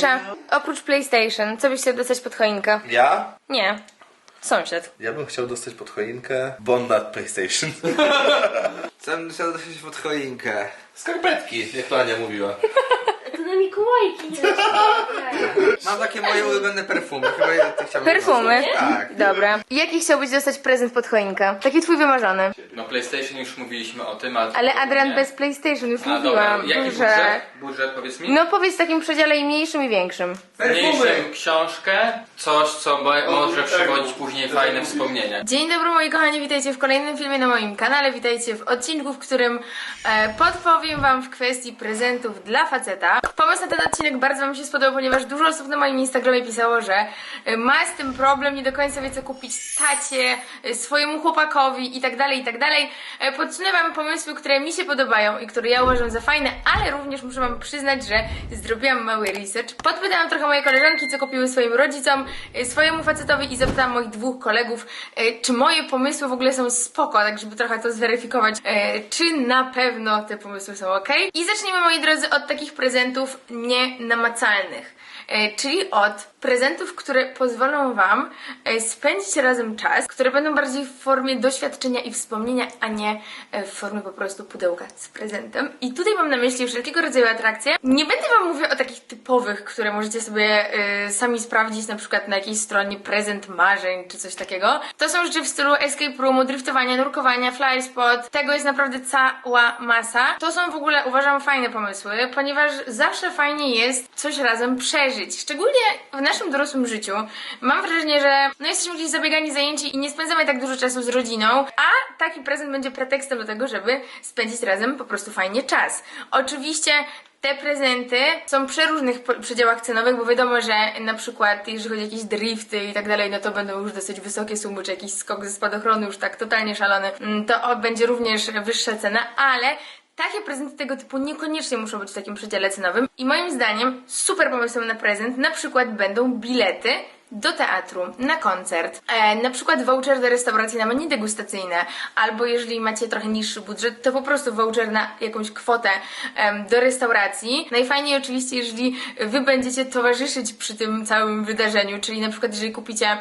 Mysza, oprócz PlayStation, co byś chciał dostać pod choinkę? Ja? Nie. Sąsiad. Ja bym chciał dostać pod choinkę Bonda PlayStation. Co bym chciał dostać pod choinkę? Skarpetki, jak Ania mówiła. To na Mikołajki nie Mam takie moje ulubione perfumy, chyba ja to chciałbym Perfumy? dostać. Tak. Dobra. Jaki chciałbyś dostać prezent pod choinkę? Taki twój wymarzony. No PlayStation już mówiliśmy o tym, a... Ale Adrian nie? bez PlayStation, już A dobra, mówiłam. jaki budżet? Budżet powiedz mi? No powiedz w takim przedziale i mniejszym i większym. Mniejszym książkę, coś co może przywodzić później fajne wspomnienia. Dzień dobry moi kochani, witajcie w kolejnym filmie na moim kanale, witajcie w odcinku, w którym e, podpowiem wam w kwestii prezentów dla faceta. Pomysł na ten odcinek bardzo wam się spodobał, ponieważ dużo osób na moim Instagramie pisało, że e, ma z tym problem, nie do końca wie co kupić tacie, e, swojemu chłopakowi i tak dalej, i tak dalej. E, Podsunę wam pomysły, które mi się podobają i które ja uważam za fajne, ale również muszę wam przyznać, że zrobiłam mały research. Podpytałam trochę moje koleżanki, co kupiły swoim rodzicom, e, swojemu facetowi i zapytałam moich dwóch kolegów, czy moje pomysły w ogóle są spoko, tak żeby trochę to zweryfikować, e, czy na pewno te pomysły są ok. I zacznijmy, moi drodzy, od takich prezentów nienamacalnych. E, czyli od prezentów, które pozwolą Wam e, spędzić razem czas, które będą bardziej w formie doświadczenia i wspomnienia, a nie e, w formie po prostu pudełka z prezentem. I tutaj mam na myśli wszelkiego rodzaju atrakcje. Nie będę Wam mówiła o takich typowych, które możecie sobie e, sami sprawdzić, na przykład na jakiejś stronie prezent marzeń czy coś takiego. To są rzeczy w stylu escape roomu, driftowania, nurkowania, fly spot. Tego jest naprawdę cała masa. To są w ogóle uważam fajne pomysły, ponieważ zawsze fajnie jest coś razem przeżyć. Szczególnie w naszym dorosłym życiu. Mam wrażenie, że no jesteśmy gdzieś zabiegani, zajęci i nie spędzamy tak dużo czasu z rodziną, a taki prezent będzie pretekstem do tego, żeby spędzić razem po prostu fajnie czas. Oczywiście te prezenty są przy różnych przedziałach cenowych, bo wiadomo, że na przykład jeżeli chodzi o jakieś drifty i tak dalej, no to będą już dosyć wysokie sumy, czy jakiś skok ze spadochronu już tak totalnie szalony, mm, to będzie również wyższa cena, ale takie prezenty tego typu niekoniecznie muszą być w takim przedziale cenowym i moim zdaniem super pomysłem na prezent na przykład będą bilety do teatru, na koncert, e, na przykład voucher do restauracji na menu degustacyjne, albo jeżeli macie trochę niższy budżet, to po prostu voucher na jakąś kwotę em, do restauracji. Najfajniej oczywiście, jeżeli wy będziecie towarzyszyć przy tym całym wydarzeniu, czyli na przykład jeżeli kupicie,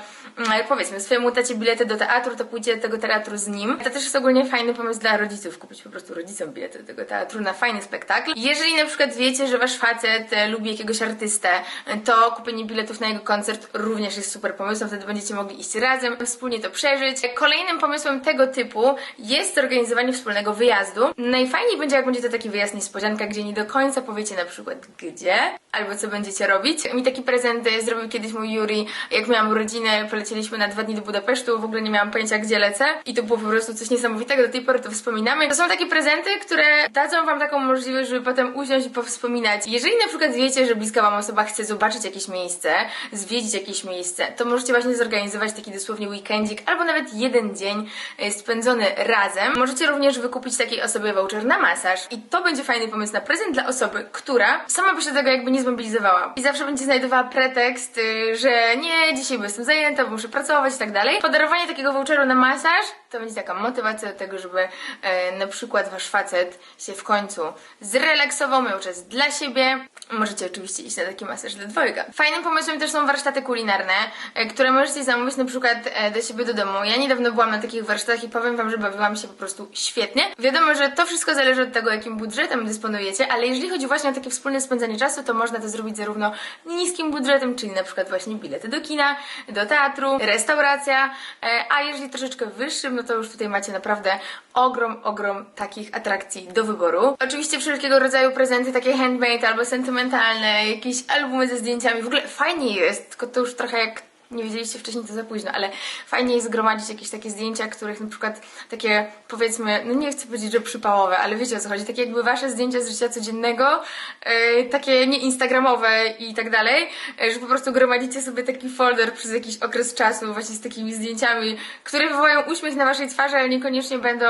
powiedzmy, swojemu tacie bilety do teatru, to pójdzie do tego teatru z nim. To też jest ogólnie fajny pomysł dla rodziców, kupić po prostu rodzicom bilety do tego teatru na fajny spektakl. Jeżeli na przykład wiecie, że wasz facet e, lubi jakiegoś artystę, e, to kupienie biletów na jego koncert również jest super pomysłem, wtedy będziecie mogli iść razem, wspólnie to przeżyć. Kolejnym pomysłem tego typu jest zorganizowanie wspólnego wyjazdu. Najfajniej będzie, jak będzie to taki wyjazd niespodzianka, gdzie nie do końca powiecie na przykład gdzie, albo co będziecie robić. Mi taki prezent e, zrobił kiedyś mój Juri, jak miałam urodziny, polecieliśmy na dwa dni do Budapesztu, w ogóle nie miałam pojęcia gdzie lecę i to było po prostu coś niesamowitego, do tej pory to wspominamy. To są takie prezenty, które dadzą wam taką możliwość, żeby potem usiąść i powspominać. Jeżeli na przykład wiecie, że bliska wam osoba chce zobaczyć jakieś miejsce, zwiedzić jakieś miejsce, to możecie właśnie zorganizować taki dosłownie weekendzik albo nawet jeden dzień e, spędzony razem. Możecie również wykupić takiej osobie voucher na masaż i to będzie fajny pomysł na prezent dla osoby, która sama by się tego jakby nie zmobilizowała i zawsze będzie znajdowała pretekst, y, że nie, dzisiaj jestem zajęta, bo muszę pracować i tak dalej. Podarowanie takiego voucheru na masaż to będzie taka motywacja do tego, żeby e, na przykład wasz facet się w końcu zrelaksował, miał czas dla siebie. Możecie oczywiście iść na taki masaż dla dwojga. Fajnym pomysłem też są warsztaty kulinarne, e, które możecie zamówić na przykład e, do siebie do domu. Ja niedawno byłam na takich warsztatach i powiem wam, że bawiłam się po prostu świetnie. Wiadomo, że to wszystko zależy od tego, jakim budżetem dysponujecie, ale jeżeli chodzi właśnie o takie wspólne spędzanie czasu, to można to zrobić zarówno niskim budżetem, czyli na przykład właśnie bilety do kina, do teatru, restauracja, e, a jeżeli troszeczkę wyższym, no to już tutaj macie naprawdę ogrom, ogrom takich atrakcji do wyboru. Oczywiście wszelkiego rodzaju prezenty, takie handmade albo sentymentalne, jakieś albumy ze zdjęciami, w ogóle fajnie jest, tylko to już trochę jak nie wiedzieliście wcześniej, to za późno, ale fajnie jest zgromadzić jakieś takie zdjęcia, których na przykład takie powiedzmy, no nie chcę powiedzieć, że przypałowe, ale wiecie o co chodzi, takie jakby wasze zdjęcia z życia codziennego, yy, takie nie instagramowe i tak dalej, yy, że po prostu gromadzicie sobie taki folder przez jakiś okres czasu właśnie z takimi zdjęciami, które wywołają uśmiech na waszej twarzy, ale niekoniecznie będą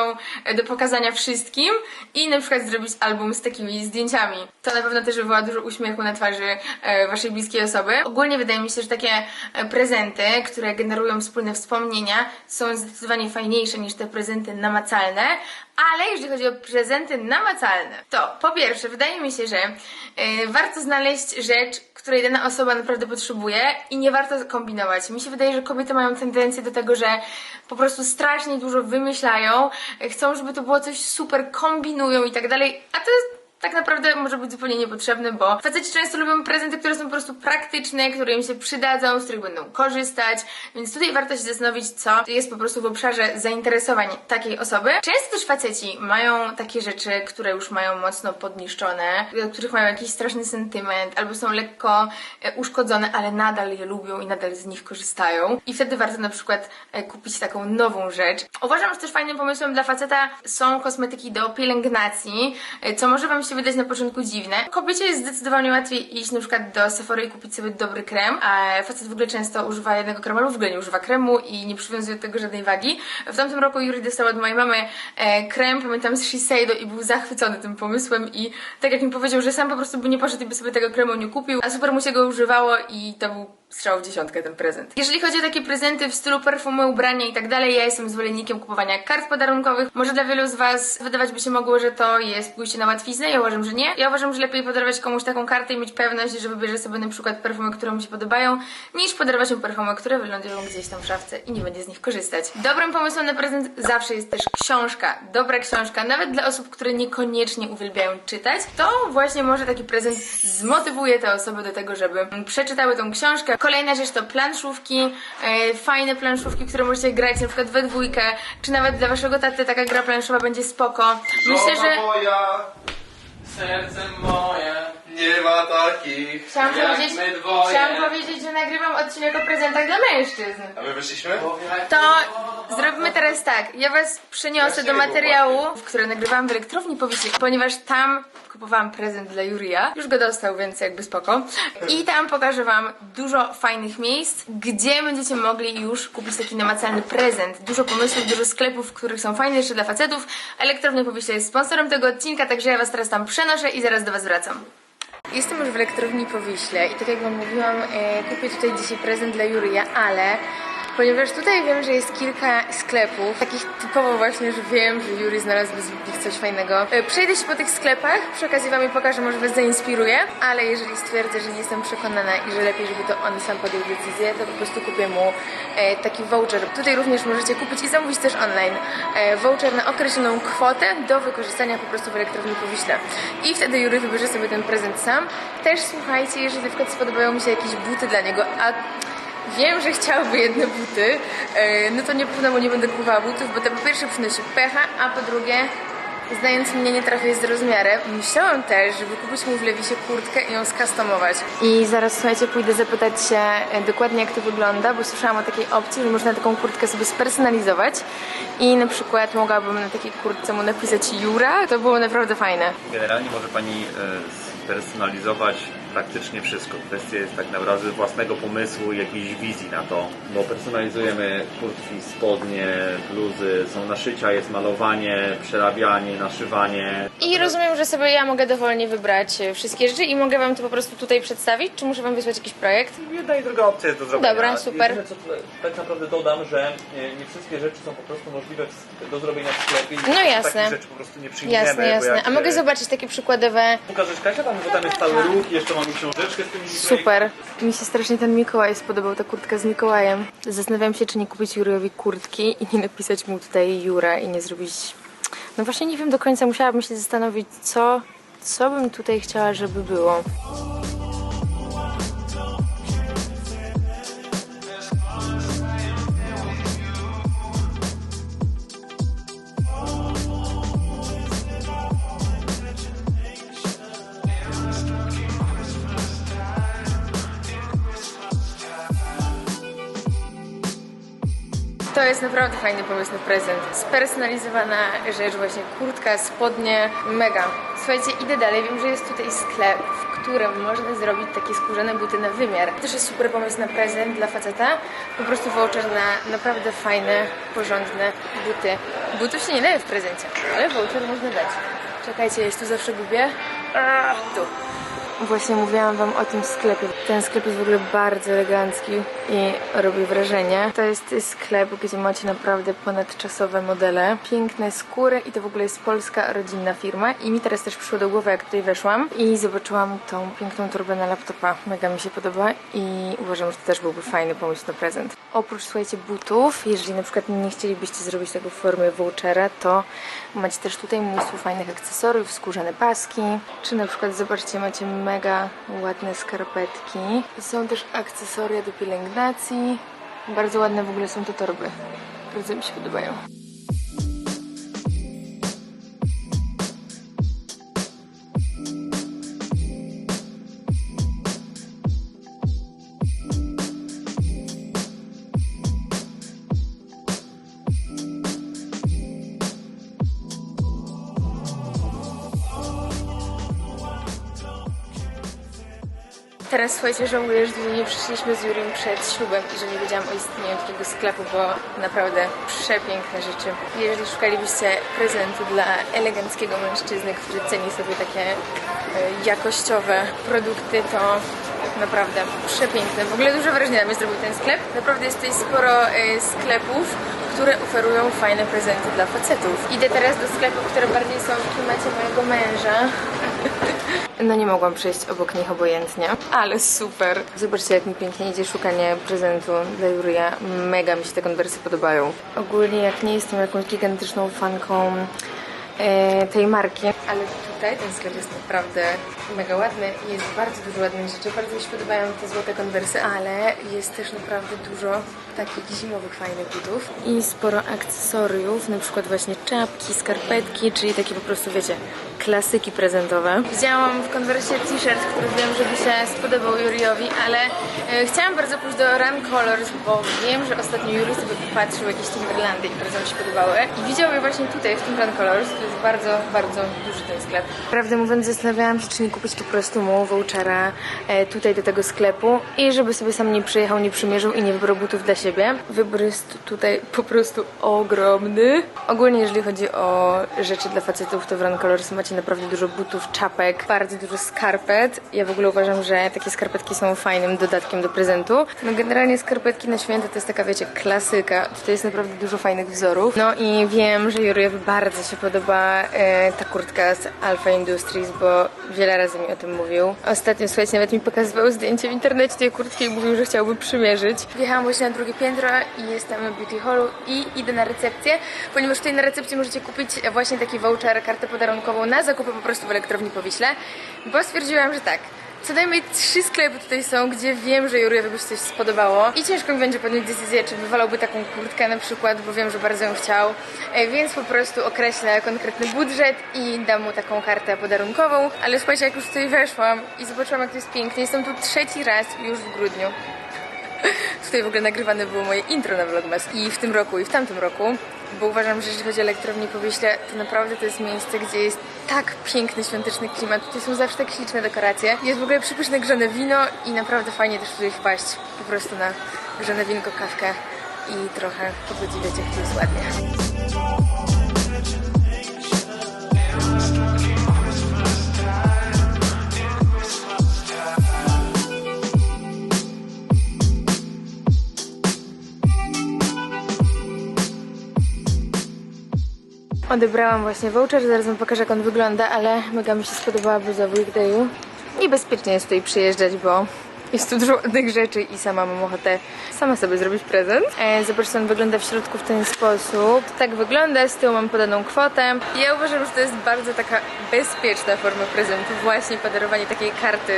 e, do pokazania wszystkim i na przykład zrobić album z takimi zdjęciami. To na pewno też wywoła dużo uśmiechu na twarzy e, waszej bliskiej osoby. Ogólnie wydaje mi się, że takie prezenty prezenty, które generują wspólne wspomnienia, są zdecydowanie fajniejsze niż te prezenty namacalne, ale jeżeli chodzi o prezenty namacalne, to po pierwsze, wydaje mi się, że e, warto znaleźć rzecz, której dana osoba naprawdę potrzebuje i nie warto kombinować. Mi się wydaje, że kobiety mają tendencję do tego, że po prostu strasznie dużo wymyślają, e, chcą, żeby to było coś super, kombinują i tak dalej, a to jest tak naprawdę może być zupełnie niepotrzebne, bo faceci często lubią prezenty, które są po prostu praktyczne, które im się przydadzą, z których będą korzystać, więc tutaj warto się zastanowić, co jest po prostu w obszarze zainteresowań takiej osoby. Często też faceci mają takie rzeczy, które już mają mocno podniszczone, do których mają jakiś straszny sentyment, albo są lekko e, uszkodzone, ale nadal je lubią i nadal z nich korzystają. I wtedy warto na przykład e, kupić taką nową rzecz. Uważam, że też fajnym pomysłem dla faceta są kosmetyki do pielęgnacji, e, co może wam się wydać na początku dziwne. Kobiecie jest zdecydowanie łatwiej iść na przykład do Sephory i kupić sobie dobry krem, a facet w ogóle często używa jednego kremu, albo w ogóle nie używa kremu i nie przywiązuje do tego żadnej wagi. W tamtym roku Yuri dostał od mojej mamy e, krem, pamiętam z Shiseido i był zachwycony tym pomysłem i tak jak mi powiedział, że sam po prostu by nie poszedł i by sobie tego kremu nie kupił, a super mu się go używało i to był strzał w dziesiątkę ten prezent. Jeżeli chodzi o takie prezenty w stylu perfumy, ubrania i tak dalej, ja jestem zwolennikiem kupowania kart podarunkowych. Może dla wielu z Was wydawać by się mogło, że to jest pójście na łatwiznę, ja uważam, że nie. Ja uważam, że lepiej podarować komuś taką kartę i mieć pewność, że wybierze sobie na przykład perfumy, które mu się podobają, niż podarować mu perfumy, które wylądują gdzieś tam w szafce i nie będzie z nich korzystać. Dobrym pomysłem na prezent zawsze jest też książka. Dobra książka, nawet dla osób, które niekoniecznie uwielbiają czytać, to właśnie może taki prezent zmotywuje te osoby do tego, żeby przeczytały tą książkę. Kolejna rzecz to planszówki, e, fajne planszówki, które możecie grać na przykład we dwójkę, czy nawet dla waszego taty taka gra planszowa będzie spoko. Myślę, że... moja Serce moje. Nie ma takich. Chciałam Jak powiedzieć, my dwoje. chciałam powiedzieć, że nagrywam odcinek o prezentach dla mężczyzn. A my wyszliśmy? To zrobimy teraz tak. Ja was przeniosę do materiału, w którym nagrywałam w elektrowni powiśle, ponieważ tam kupowałam prezent dla Jurija. Już go dostał, więc jakby spoko. I tam pokażę wam dużo fajnych miejsc, gdzie będziecie mogli już kupić taki namacalny prezent. Dużo pomysłów, dużo sklepów, w których są fajne jeszcze dla facetów. Elektrownia Powiśle jest sponsorem tego odcinka, także ja was teraz tam przenoszę i zaraz do was wracam. Jestem już w elektrowni Powiśle i tak jak Wam mówiłam, e, kupię tutaj dzisiaj prezent dla Jurija, ale ponieważ tutaj wiem, że jest kilka sklepów, takich typowo właśnie, że wiem, że Juri znalazł z nich coś fajnego. E, przejdę się po tych sklepach, przy okazji Wam je pokażę, może Was zainspiruje, ale jeżeli stwierdzę, że nie jestem przekonana i że lepiej, żeby to on sam podjął decyzję, to po prostu kupię mu e, taki voucher. Tutaj również możecie kupić i zamówić też online e, voucher na określoną kwotę do wykorzystania po prostu w elektrowni Powiśle. I wtedy Jury wybierze sobie ten prezent sam. Też słuchajcie, jeżeli na przykład spodobają mi się jakieś buty dla niego, a wiem, że chciałby jedne buty, e, no to nie pewno mu nie będę kupowała butów, bo to po pierwsze przynosi pecha, a po drugie Znając mnie nie trafię z rozmiarem. Myślałam też, żeby kupić mu w Lewisie kurtkę i ją skustomować. I zaraz, słuchajcie, pójdę zapytać się e, dokładnie jak to wygląda, bo słyszałam o takiej opcji, że można taką kurtkę sobie spersonalizować i na przykład mogłabym na takiej kurtce mu napisać Jura. To było naprawdę fajne. Generalnie może Pani e, spersonalizować praktycznie wszystko. Kwestia jest tak naprawdę własnego pomysłu i jakiejś wizji na to, bo personalizujemy kurtki, spodnie, bluzy, są naszycia, jest malowanie, przerabianie, naszywanie. I rozumiem, że sobie ja mogę dowolnie wybrać wszystkie rzeczy i mogę wam to po prostu tutaj przedstawić, czy muszę wam wysłać jakiś projekt? Jedna i druga opcja jest do zrobienia. Dobra, super. Jedyne, co tutaj, tak naprawdę dodam, że nie wszystkie rzeczy są po prostu możliwe do zrobienia w sklepie. No jasne. Takich rzeczy po prostu nie przyjmiemy. Jasne, jasne. A mogę e, zobaczyć takie przykładowe Pokażesz Kasia tam, bo tam jest cały ruch i jeszcze książeczkę z tymi Super. Mi się strasznie ten Mikołaj spodobał, ta kurtka z Mikołajem. Zastanawiam się, czy nie kupić Juriowi kurtki i nie napisać mu tutaj Jura i nie zrobić... No właśnie nie wiem do końca, musiałabym się zastanowić, co, co bym tutaj chciała, żeby było. To jest naprawdę fajny pomysł na prezent. Spersonalizowana rzecz, właśnie kurtka, spodnie, mega. Słuchajcie, idę dalej. Wiem, że jest tutaj sklep, w którym można zrobić takie skórzane buty na wymiar. To też jest super pomysł na prezent dla faceta. Po prostu voucher na naprawdę fajne, porządne buty. Butów się nie daje w prezencie, ale voucher można dać. Czekajcie, jest tu zawsze gubię. Tu. Właśnie mówiłam wam o tym sklepie. Ten sklep jest w ogóle bardzo elegancki i robi wrażenie. To jest sklep, gdzie macie naprawdę ponadczasowe modele, piękne skóry i to w ogóle jest polska rodzinna firma. I mi teraz też przyszło do głowy, jak tutaj weszłam i zobaczyłam tą piękną torbę na laptopa. Mega mi się podoba i uważam, że to też byłby fajny pomysł na prezent. Oprócz, słuchajcie, butów, jeżeli na przykład nie chcielibyście zrobić tego w formie vouchera, to macie też tutaj mnóstwo fajnych akcesoriów, skórzane paski, czy na przykład, zobaczcie, macie mega ładne skarpetki. Są też akcesoria do pielęgnacji. Bardzo ładne w ogóle są te torby. Bardzo mi się podobają. Teraz słuchajcie, żałuję, że nie przyszliśmy z Juriem przed ślubem i że nie wiedziałam o istnieniu takiego sklepu, bo naprawdę przepiękne rzeczy. Jeżeli szukalibyście prezentu dla eleganckiego mężczyzny, który ceni sobie takie e, jakościowe produkty, to naprawdę przepiękne. W ogóle duże wrażenie na mnie zrobił ten sklep. Naprawdę jest tutaj sporo e, sklepów, które oferują fajne prezenty dla facetów. Idę teraz do sklepów, które bardziej są w klimacie mojego męża. No nie mogłam przejść obok nich obojętnie, ale super. Zobaczcie, jak mi pięknie idzie szukanie prezentu dla Juria. Mega mi się te konwersy podobają. Ogólnie jak nie jestem jakąś gigantyczną fanką e, tej marki, ale tutaj ten sklep jest naprawdę mega ładny. Jest bardzo dużo ładnych rzeczy. Bardzo mi się podobają te złote konwersy, ale jest też naprawdę dużo takich zimowych, fajnych butów i sporo akcesoriów, na przykład właśnie czapki, skarpetki, czyli takie po prostu, wiecie, klasyki prezentowe. Widziałam w konwersie t-shirt, który wiem, że by się spodobał Juriowi, ale e, chciałam bardzo pójść do Run Colors, bo wiem, że ostatnio Juri sobie popatrzył jakieś Timberlandy i bardzo mi się podobały. I widział je właśnie tutaj, w tym Run Colors. To jest bardzo, bardzo duży ten sklep. Prawdę mówiąc, zastanawiałam się, czy nie kupić po prostu mu vouchera e, tutaj do tego sklepu i żeby sobie sam nie przyjechał, nie przymierzył i nie wybrał butów dla siebie. Wybór jest tutaj po prostu ogromny. Ogólnie, jeżeli chodzi o rzeczy dla facetów, to w Run Colors macie naprawdę dużo butów, czapek, bardzo dużo skarpet. Ja w ogóle uważam, że takie skarpetki są fajnym dodatkiem do prezentu. No generalnie skarpetki na święta to jest taka, wiecie, klasyka. Tutaj jest naprawdę dużo fajnych wzorów. No i wiem, że Juriowi bardzo się podoba e, ta kurtka z Alpha Industries, bo wiele razy mi o tym mówił. Ostatnio, słuchajcie, nawet mi pokazywał zdjęcie w internecie tej kurtki i mówił, że chciałby przymierzyć. Wjechałam właśnie na drugie piętro i jestem w Beauty Hallu i idę na recepcję, ponieważ tutaj na recepcji możecie kupić właśnie taki voucher, kartę podarunkową na zakupy po prostu w elektrowni po Wiśle, bo stwierdziłam, że tak, co najmniej trzy sklepy tutaj są, gdzie wiem, że Juriowi by się coś spodobało. I ciężko mi będzie podjąć decyzję, czy wywalałby taką kurtkę na przykład, bo wiem, że bardzo ją chciał, E, więc po prostu określę konkretny budżet i dam mu taką kartę podarunkową, ale słuchajcie, jak już tutaj weszłam i zobaczyłam, jak to jest pięknie, jestem tu trzeci raz już w grudniu. Tutaj w ogóle nagrywane było moje intro na Vlogmas i w tym roku i w tamtym roku, bo uważam, że jeżeli chodzi o elektrownię po Wiśle, to naprawdę to jest miejsce, gdzie jest tak piękny świąteczny klimat. Tutaj są zawsze tak śliczne dekoracje. Jest w ogóle przepyszne grzane wino i naprawdę fajnie też tutaj wpaść po prostu na grzane winko, kawkę i trochę popodziwiać, jak tu jest ładnie. Odebrałam właśnie voucher, zaraz wam pokażę jak on wygląda, ale mega mi się spodobała bluza w weekdayu. I bezpiecznie jest tutaj przyjeżdżać, bo jest tu dużo ładnych rzeczy i sama mam ochotę sama sobie zrobić prezent. E, zobaczcie, on wygląda w środku w ten sposób. Tak wygląda, z tyłu mam podaną kwotę. Ja uważam, że to jest bardzo taka bezpieczna forma prezentu, właśnie podarowanie takiej karty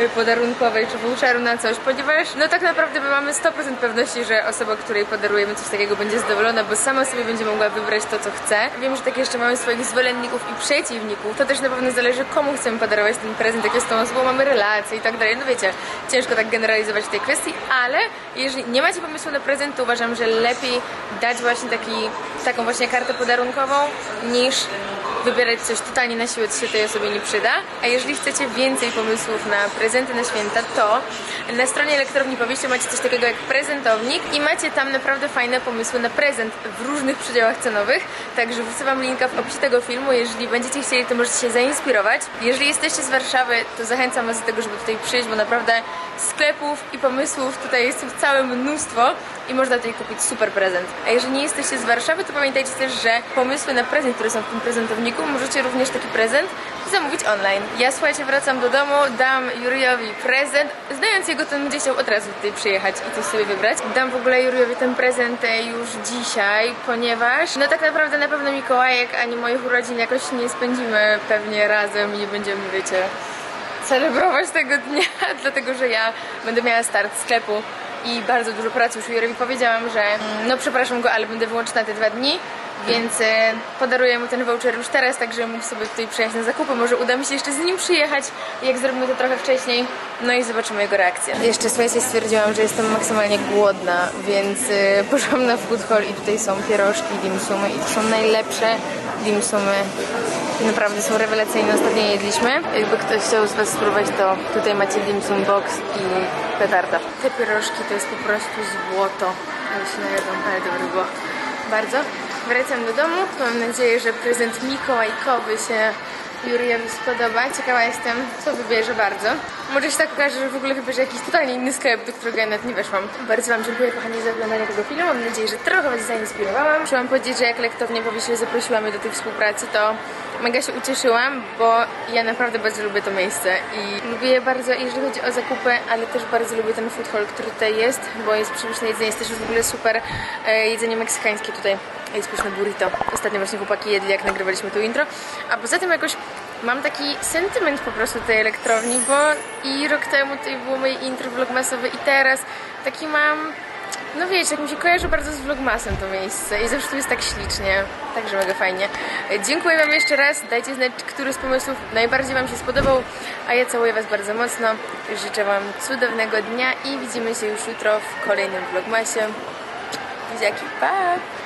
y, podarunkowej czy voucheru na coś, ponieważ no tak naprawdę my mamy 100% pewności, że osoba, której podarujemy coś takiego będzie zadowolona, bo sama sobie będzie mogła wybrać to, co chce. Wiem, że tak jeszcze mamy swoich zwolenników i przeciwników. To też na pewno zależy, komu chcemy podarować ten prezent, jakie z tą osobą mamy relacje i tak dalej. No wiecie, ciężko tak generalizować w tej kwestii, ale jeżeli nie macie pomysłu na prezent, to uważam, że lepiej dać właśnie taki, taką właśnie kartę podarunkową niż wybierać coś totalnie na siłę, co się tej osobie nie przyda. A jeżeli chcecie więcej pomysłów na prezenty na święta, to na stronie elektrowni powieści macie coś takiego jak prezentownik i macie tam naprawdę fajne pomysły na prezent w różnych przedziałach cenowych. Także wrzucę wam linka w opisie tego filmu. Jeżeli będziecie chcieli, to możecie się zainspirować. Jeżeli jesteście z Warszawy, to zachęcam was do tego, żeby tutaj przyjść, bo naprawdę sklepów i pomysłów tutaj jest całe mnóstwo i można tutaj kupić super prezent. A jeżeli nie jesteście z Warszawy, to pamiętajcie też, że pomysły na prezent, które są w tym prezentowniku, możecie również taki prezent zamówić online. Ja słuchajcie, wracam do domu, dam Juriowi prezent. Znając jego, to będzie chciał od razu tutaj przyjechać i coś sobie wybrać. Dam w ogóle Juriowi ten prezent e, już dzisiaj, ponieważ no tak naprawdę na pewno Mikołajek ani moich urodzin jakoś nie spędzimy pewnie razem i nie będziemy, wiecie, celebrować tego dnia, dlatego że ja będę miała start sklepu i bardzo dużo pracy. Już Jurowi powiedziałam, że mm, no przepraszam go, ale będę wyłączyć na te dwa dni, więc e, podaruję mu ten voucher już teraz, tak że mógł sobie tutaj przyjechać na zakupy. Może uda mi się jeszcze z nim przyjechać, jak zrobimy to trochę wcześniej, no i zobaczymy jego reakcję. Jeszcze słuchajcie, stwierdziłam, że jestem maksymalnie głodna, więc e, poszłam na food hall i tutaj są pierożki, dimsumy i to są najlepsze dimsumy Naprawdę są rewelacyjne, ostatnio je jedliśmy. Jakby ktoś chciał z Was spróbować, to tutaj macie dim sum box i petarda. Te pierożki to jest po prostu złoto. Ale się najadą, ale dobre było. Bardzo. Wracam do domu. Mam nadzieję, że prezent mikołajkowy się Juriowi spodoba. Ciekawa jestem, co wybierze bardzo. Może się tak okaże, że w ogóle wybierze jakiś totalnie inny sklep, do którego ja nawet nie weszłam. Bardzo Wam dziękuję, kochani, za oglądanie tego filmu. Mam nadzieję, że trochę Was zainspirowałam. Wam powiedzieć, że jak lektownie powiesiły zaprosiła mnie do tej współpracy, to mega się ucieszyłam, bo ja naprawdę bardzo lubię to miejsce i lubię je bardzo, jeżeli chodzi o zakupy, ale też bardzo lubię ten food hall, który tutaj jest, bo jest przepyszne jedzenie, jest też w ogóle super e, jedzenie meksykańskie tutaj. Jest pyszne burrito. Ostatnio właśnie chłopaki jedli, jak nagrywaliśmy tu intro. A poza tym jakoś mam taki sentyment po prostu tej elektrowni, bo i rok temu tutaj było moje intro vlogmasowe i teraz taki mam no wiecie, jak mi się kojarzy bardzo z Vlogmasem to miejsce i zawsze tu jest tak ślicznie, także mega fajnie. Dziękuję Wam jeszcze raz, dajcie znać, który z pomysłów najbardziej Wam się spodobał, a ja całuję Was bardzo mocno. Życzę Wam cudownego dnia i widzimy się już jutro w kolejnym Vlogmasie. Buziaki, pa!